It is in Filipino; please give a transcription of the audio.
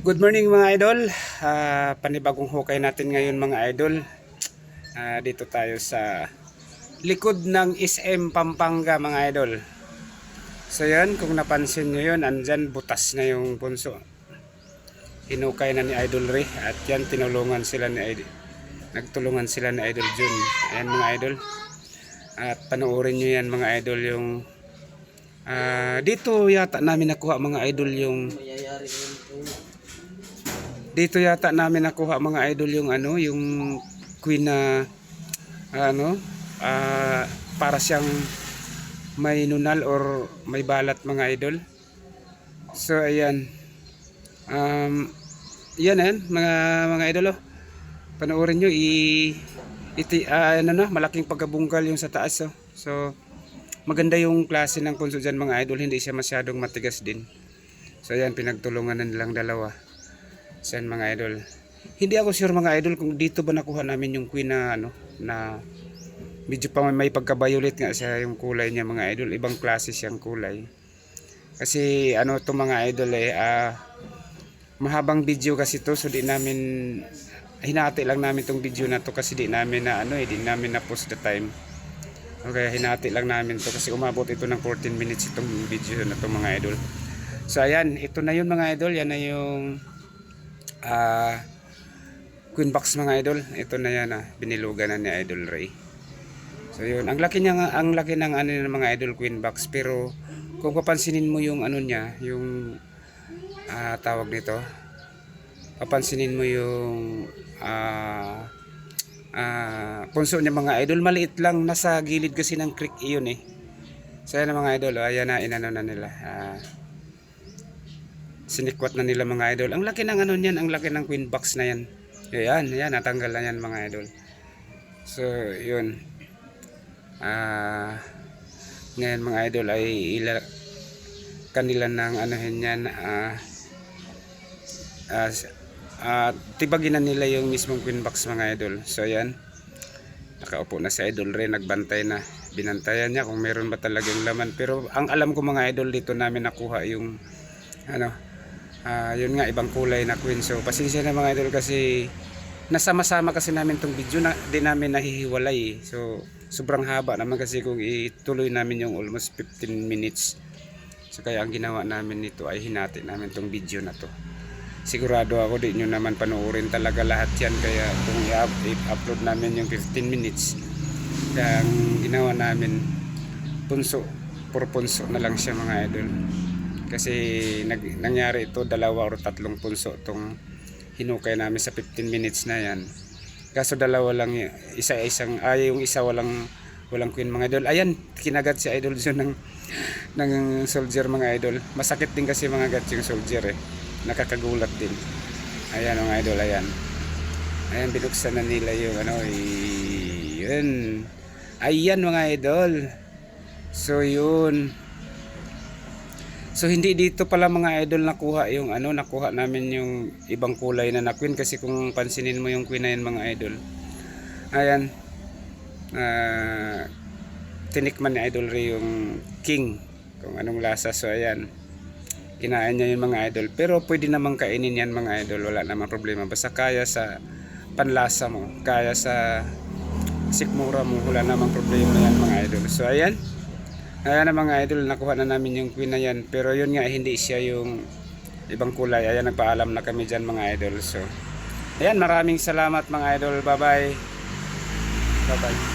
Good morning mga idol. Ah, panibagong hukay natin ngayon mga idol. Ah, dito tayo sa likod ng SM Pampanga mga idol. So yan, kung napansin nyo yun, andyan butas na yung punso. Hinukay na ni Idol Ray at yan tinulungan sila ni Idol. Nagtulungan sila ni Idol Jun. Ayan mga idol. At panoorin nyo yan mga idol yung ah, dito yata namin nakuha mga idol yung. Dito yata namin nakuha mga idol yung ano yung queen na ano ah, para siyang may nunal or may balat mga idol. So ayan. Um, yan yan mga mga idol oh. panoorin nyo i iti ah, ano na malaking pagkabungkal yung sa taas oh. so maganda yung klase ng punso dyan mga idol. Hindi siya masyadong matigas din. So ayan pinagtulungan na nilang dalawa Saan mga idol? Hindi ako sure mga idol kung dito ba nakuha namin yung queen na ano na medyo pa may pagka-violet nga siya yung kulay niya mga idol. Ibang klase siyang kulay. Kasi ano to mga idol eh ah, mahabang video kasi to so di namin hinati lang namin tong video na to kasi di namin na ano eh di namin na post the time. Okay, hinati lang namin to kasi umabot ito ng 14 minutes itong video na to mga idol. So ayan, ito na yun mga idol, yan na yung ah Queen Box mga idol. Ito na yan ah, binilugan na ni Idol Ray. So yun, ang laki niya ang laki ng ano ng mga Idol Queen Box pero kung papansinin mo yung ano niya, yung ah, tawag nito. Papansinin mo yung ah ah, punso niya mga idol maliit lang nasa gilid kasi ng creek iyon eh. So yan mga idol, oh, ayan na inano na nila. Ah, sinikwat na nila mga idol. Ang laki ng ano niyan, ang laki ng queen box na yan. Yan, yan, natanggal na yan mga idol. So, yun. Ah, ngayon mga idol ay ila kanila ng anuhin yan ah s- ah, tibagin na nila yung mismong queen box mga idol. So, yan. Nakaupo na si idol rin, nagbantay na. Binantayan niya kung meron ba talagang laman. Pero ang alam ko mga idol dito namin nakuha yung ano, Ah, yun nga ibang kulay na queen. So pasensya na mga idol kasi nasama-sama kasi namin tong video na di namin nahihiwalay. eh. So sobrang haba naman kasi kung ituloy namin yung almost 15 minutes. So kaya ang ginawa namin nito ay hinati namin tong video na to. Sigurado ako di nyo naman panoorin talaga lahat yan kaya kung i-upload namin yung 15 minutes kaya ang ginawa namin punso punso na lang siya mga idol kasi nag, nangyari ito dalawa o tatlong punso itong hinukay namin sa 15 minutes na yan. Kaso dalawa lang isa isang ay yung isa walang walang queen mga idol. Ayan kinagat si idol dyan ng ng soldier mga idol. Masakit din kasi mga gat yung soldier eh. Nakakagulat din. Ayan mga idol ayan. Ayan binuksan na nila yung ano yun. Ayan mga idol. So yun So hindi dito pala mga idol nakuha yung ano nakuha namin yung ibang kulay na na queen kasi kung pansinin mo yung queen na yan mga idol. Ayan. Ah tinikman ni idol Ray yung king kung anong lasa so ayan. Kinain niya yung mga idol pero pwede namang kainin yan mga idol wala namang problema basta kaya sa panlasa mo kaya sa sikmura mo wala namang problema yan mga idol. So ayan. Ayan na mga idol, nakuha na namin yung queen na yan. Pero yun nga, hindi siya yung ibang kulay. Ayan, nagpaalam na kami dyan mga idol. So, ayan, maraming salamat mga idol. Bye-bye. Bye-bye.